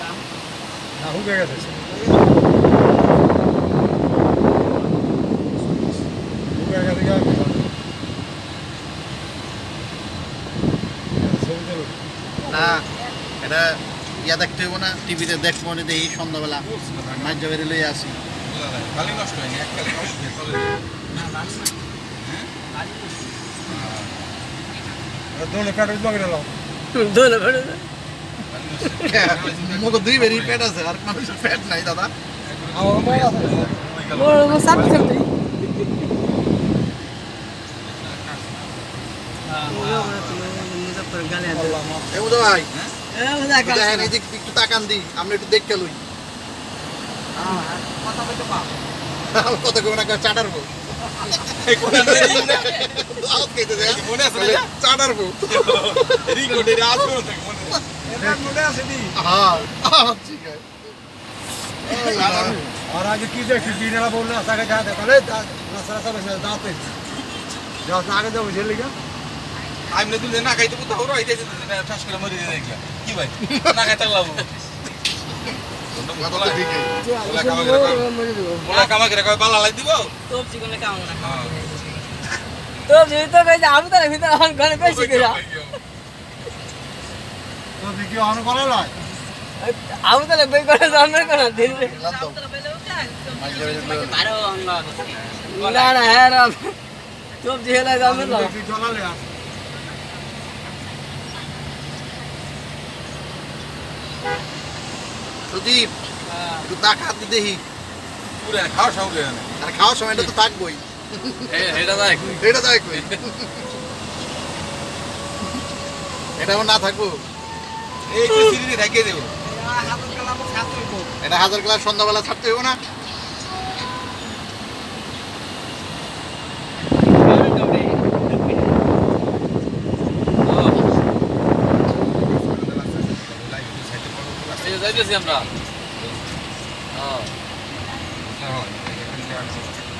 দাম না হুকে গেছে হুকে গেছে হবে? না এটা ইয়া দেখতে হইব না টিভিতে দেখব না দেখি সন্ধ্যাবেলা। মাছ জবের লইয়া আসি। খালি নষ্ট হয়নি এককালে নষ্ট হয়ে? চলে যায়। আর দোলে পেটে জমে গেল দোলে ফেলে মতো দুই বেরি পেট আছে আর মানুষের পেট নাই দাদা আমার মনে আছে বড় বড় সাপ খেলতে এ বুঝো ভাই দেখেন এই যে একটু তাকান দি আমরা একটু দেখতে লই কত করে না চাটারবো এই মনে মনে মনে মনে হ্যাঁ হ্যাঁ, আর আগে কি দেখি দিনেরা বললে আসাকে যা দেখালে নাসরা সব দাঁতে যা আগে যাব জেলে গা আমি না তুলে না খাইতে কোথাও ওরা হইতেছে তো, এটা ঠাস ভাই? না খাইতে লাগবো। আমি তো ভিতরে এখন ঘরে কইছি কইরা তো দেখি অন করা লয় আমি তো বই করে জানবে কোন দিন না না হ্যাঁ রাম তো জেলা জানবে না দেখি চলালে আর সুদীপ একটু তাকা হাতে দেখি। পুরো খাওয়া সঙ্গে না। আর খাওয়ার সময় এটা তো থাকবোই। এটা দেখ। এটা থাকবে। এটা আমার না থাকব? এই সিঁড়িতে দেবো। এটা হাজার ক্লাস সন্ধ্যাবেলা ছাড়তে হইব না এই যাইতেছি আমরা।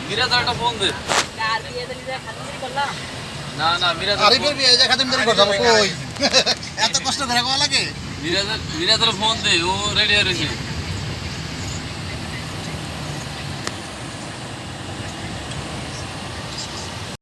মিরাজ একটা ফোন দে। না না মিরাজ আরিফের বিয়ে যে খাতিম দেরি করছাম কই? এত কষ্ট কোয়া লাগে? মিরাজ মিরাজের ফোন দে ও রেডি হয়ে রয়েছে